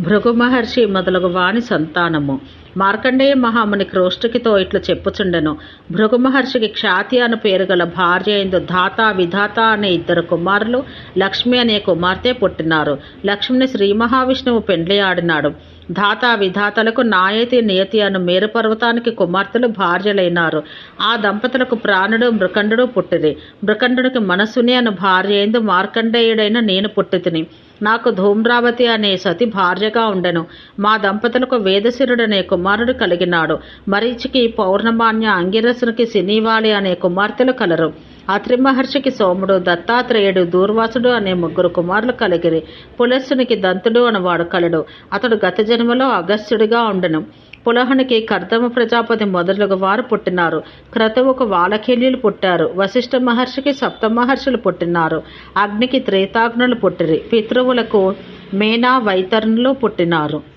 భృగు మహర్షి మొదలగు వాని సంతానము. మార్కండేయ మహాముని క్రోష్టికితో ఇట్లు చెప్పుచుండెను. భృగు మహర్షికి ఖ్యాతి అను పేరు గల భార్య ఎందు ధాత విధాత అనే ఇద్దరు కుమారులు లక్ష్మి అనే కుమార్తె పుట్టినారు. లక్ష్మిని శ్రీ మహావిష్ణువు పెండ్లి ఆడినాడు ధాత విధాతలకు నాయతి నియతి అను మేరు పర్వతానికి కుమార్తెలు భార్యలైనారు. ఆ దంపతులకు ప్రాణుడు మృకండు పుట్టిరి. మృకండుడికి మనసుని అను భార్య ఎందు మార్కండేయుడైన నేను పుట్టితిని. నాకు ధూమ్రావతి అనే సతి భార్యగా ఉండెను. మా దంపతులకు వేదశిరుడనే కుమారుడు కలిగినాడు. మరీచికి పౌర్ణమాన్య అంగిరసునికి సినీవాలి అనే కుమార్తెలు కలరు. అత్రి మహర్షికి సోముడు దత్తాత్రేయుడు దూర్వాసుడు అనే ముగ్గురు కుమారులు కలిగిరి. పులస్సునికి దంతుడు అనవాడు కలడు. అతడు గత జన్మలో అగస్త్యుడిగా ఉండెను. పులహనికి కర్దమ ప్రజాపతి మొదలగు వారు పుట్టినారు. క్రతువుకు వాలకేల్యులు పుట్టారు. వశిష్ఠ మహర్షికి సప్త మహర్షులు పుట్టినారు. అగ్నికి త్రేతాగ్నులు పుట్టిరి. పితృవులకు మేనా వైతరుణులు పుట్టినారు.